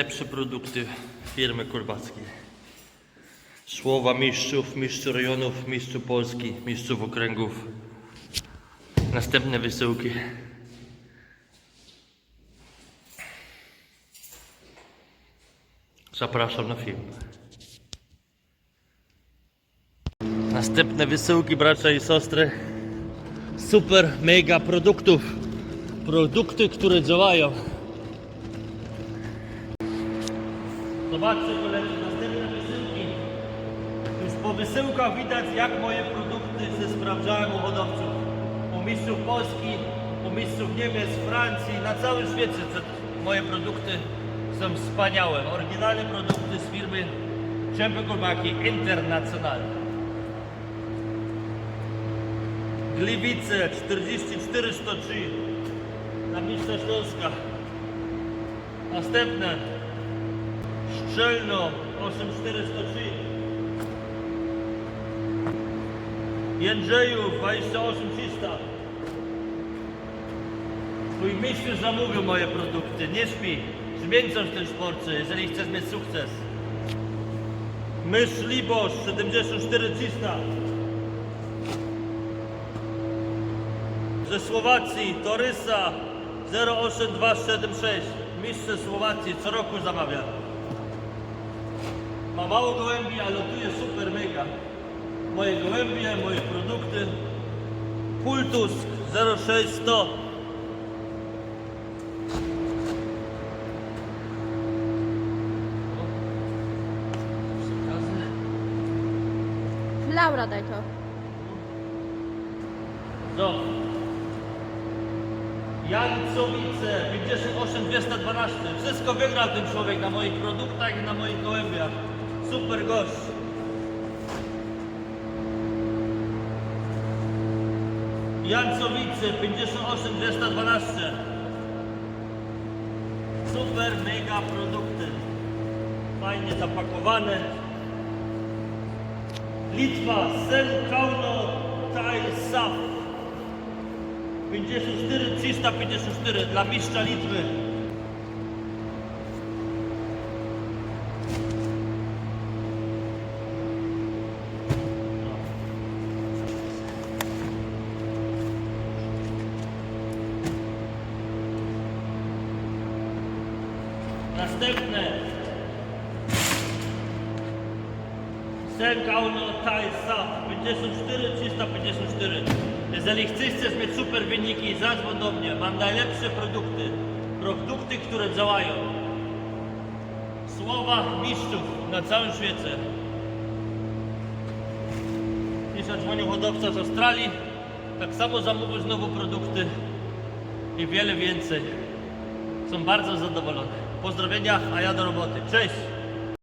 Lepsze produkty firmy Kurbackiej. Słowa mistrzów, mistrzów rejonów, mistrzów Polski, mistrzów okręgów. Następne wysyłki. Zapraszam na film. Następne wysyłki bracia i siostry. Super, mega produktów. Produkty, które działają. Zobaczcie koledzy, następne wysyłki. Już po wysyłkach widać jak moje produkty się sprawdzają u hodowców. U mistrzów Polski, u mistrzów Niemiec, Francji, na całym świecie moje produkty są wspaniałe. Oryginalne produkty z firmy Czempy Kurbaki International. Gliwice 4403 na mistrza Śląska. Następne Szczelno 8403 Jędrzejów 28300 Twój mistrz zamówił moje produkty, nie śpi. Zmieńcą w tym sporcie, jeżeli chcesz mieć sukces. Mysz Libosz 74300 Ze Słowacji Torysa 08276 Mistrz Słowacji co roku zamawia ma mało gołębi, ale lotuje super mega. Moje gołębie, moje produkty. Pultus 06100. Laura, daj to. No. Jancowice 58212. Wszystko wygrał ten człowiek na moich produktach i na moich gołębiach. Super gość. Jancowice 58212. Super mega produkty. Fajnie zapakowane. Litwa, Sen Kauno, Tile Saf. 54 354 dla mistrza Litwy. Następne. Sen Kauno Thai Saf 54 354. Jeżeli chcesz mieć super wyniki, zadzwoń do mnie. Mam najlepsze produkty. Produkty, które działają. Słowa mistrzów na całym świecie. Dziś dzwonił hodowca z Australii. Tak samo zamówił znowu produkty i wiele więcej. Są bardzo zadowolone. Pozdrowienia, a ja do roboty. Cześć!